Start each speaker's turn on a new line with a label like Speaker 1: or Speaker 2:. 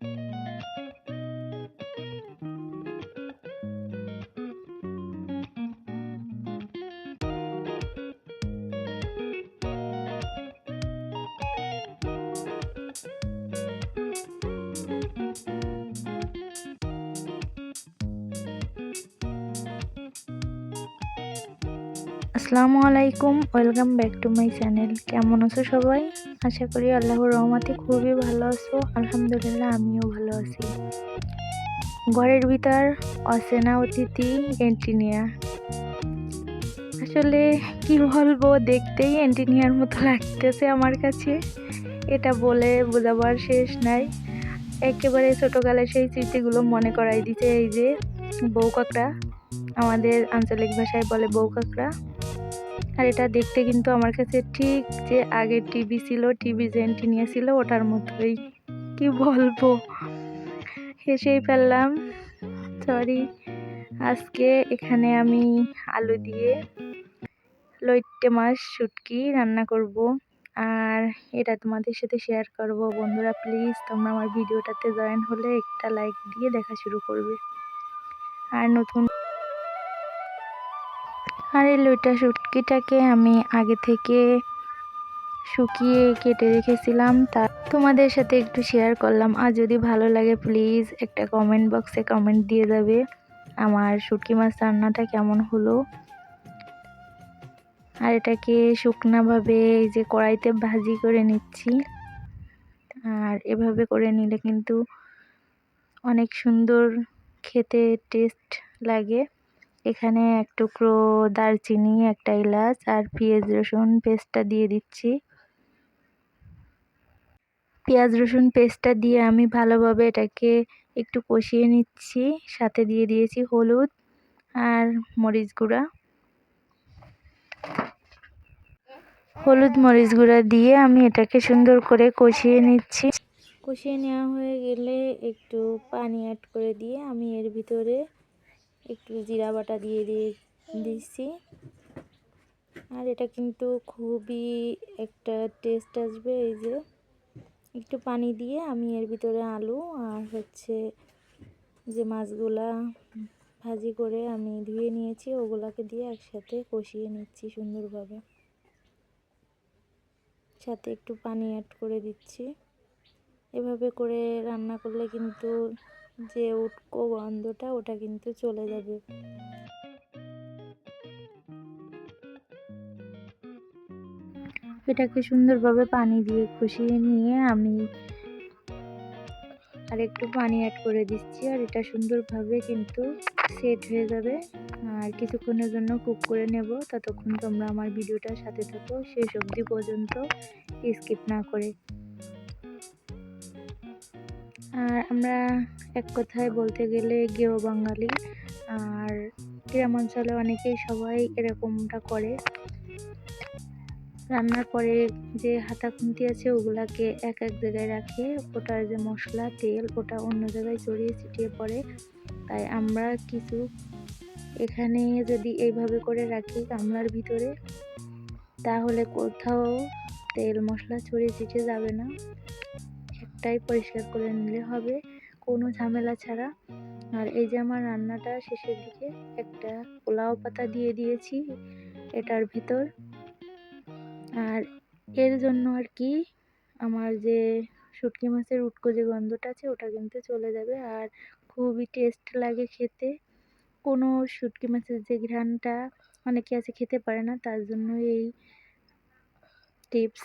Speaker 1: Thank you. আসসালামু আলাইকুম, welcome back to my channel. কেমন আছো সবাই? আশা করি আল্লাহর রহমতে খুবই ভালো আছো। আলহামদুলিল্লাহ, আমিও ভালো আছি। ঘরের ভিতর অচেনা অতিথি এন্টিনিয়া আসলে কি বলব, দেখতেই এন্টিনিয়ার মতো লাগতেছে আমার কাছে। এটা বলে বোঝাবার শেষ নাই। একেবারে ছোটোকালের সেই স্মৃতিগুলো মনে করাই দিতে এই যে, বউ আমাদের আঞ্চলিক ভাষায় বলে বউ আর এটা দেখতে কিন্তু আমার কাছে ঠিক যে আগের টিভি ছিল, টিভি যে অ্যান্টিনিয়া ছিল ওটার মতোই কি বলব? হেসেই ফেললাম। সরি আজকে এখানে আমি আলু দিয়ে লইট্টে মাছ, শুটকি রান্না করব। আর এটা তোমাদের সাথে শেয়ার করব। বন্ধুরা প্লিজ তোমরা আমার ভিডিওটাতে জয়েন হলে একটা লাইক দিয়ে দেখা শুরু করবে। আর নতুন আর এই লইটা শুটকিটাকে আমি আগে থেকে শুকিয়ে কেটে রেখেছিলাম। তা তোমাদের সাথে একটু শেয়ার করলাম। আর যদি ভালো লাগে প্লিজ একটা কমেন্ট বক্সে কমেন্ট দিয়ে যাবে আমার শুটকি মাছ রান্নাটা কেমন হলো। আর এটাকে শুকনাভাবে এই যে কড়াইতে ভাজি করে নিচ্ছি। আর এভাবে করে নিলে কিন্তু অনেক সুন্দর খেতে টেস্ট লাগে। এখানে এক টুকরো দারচিনি, একটা এলাচ আর পেঁয়াজ রসুন পেস্টটা দিয়ে দিচ্ছি। পেঁয়াজ রসুন পেস্টটা দিয়ে আমি ভালোভাবে এটাকে একটু কষিয়ে নিচ্ছি। সাথে দিয়ে দিয়েছি হলুদ আর মরিচ গুঁড়া। হলুদ, মরিচ গুঁড়া দিয়ে আমি এটাকে সুন্দর করে কষিয়ে নিচ্ছি। কষিয়ে নেওয়া হয়ে গেলে একটু পানি অ্যাড করে দিয়ে আমি এর ভিতরে একটু জিরা বাটা দিয়ে দিয়ে দিচ্ছি। আর এটা কিন্তু খুবই একটা টেস্ট আসবে, এই যে। একটু পানি দিয়ে আমি এর ভিতরে আলু আর হচ্ছে যে মাছগুলা ভাজি করে আমি ধুয়ে নিয়েছি, ওগুলাকে দিয়ে একসাথে কষিয়ে নিচ্ছি সুন্দরভাবে। সাথে একটু পানি অ্যাড করে দিচ্ছি। এভাবে করে রান্না করলে কিন্তু যে উটকো গন্ধটা, ওটা কিন্তু চলে যাবে। এটাকে সুন্দরভাবে পানি দিয়ে খুশিয়ে নিয়ে আমি আর একটু পানি অ্যাড করে দিচ্ছি, আর এটা সুন্দরভাবে কিন্তু সেট হয়ে যাবে। আর কিছুক্ষণের জন্য কুক করে নেব। ততক্ষণ তোমরা আমার ভিডিওটার সাথে থাকো। শেষ অবধি পর্যন্ত স্কিপ না করে। আর আমরা এক কথায় বলতে গেলে গেও বাঙালি, আর গ্রাম অঞ্চলে অনেকেই সবাই এরকমটা করে। রান্নার পরে যে হাতা খুন্তি আছে, ওগুলাকে এক এক জায়গায় রাখে। ওটার যে মশলা, তেল, ওটা অন্য জায়গায় ছড়িয়ে ছিটিয়ে পড়ে। তাই আমরা কিছু এখানে যদি এইভাবে করে রাখি গামলার ভিতরে, তাহলে কোথাও তেল মশলা ছড়িয়ে ছিটিয়ে যাবে না। একটাই পরিষ্কার করে নিলে হবে, কোনো ঝামেলা ছাড়া। আর এই যে আমার রান্নাটা শেষের দিকে একটা পোলাও পাতা দিয়ে দিয়েছি এটার ভিতর। আর এর জন্য আর কি আমার যে শুটকি মাছের উটকো যে গন্ধটা আছে ওটা কিন্তু চলে যাবে। আর খুবই টেস্ট লাগে খেতে। কোনো শুটকি মাছের যে ঘ্রাণটা অনেকে আছে খেতে পারে না, তার জন্য এই টিপস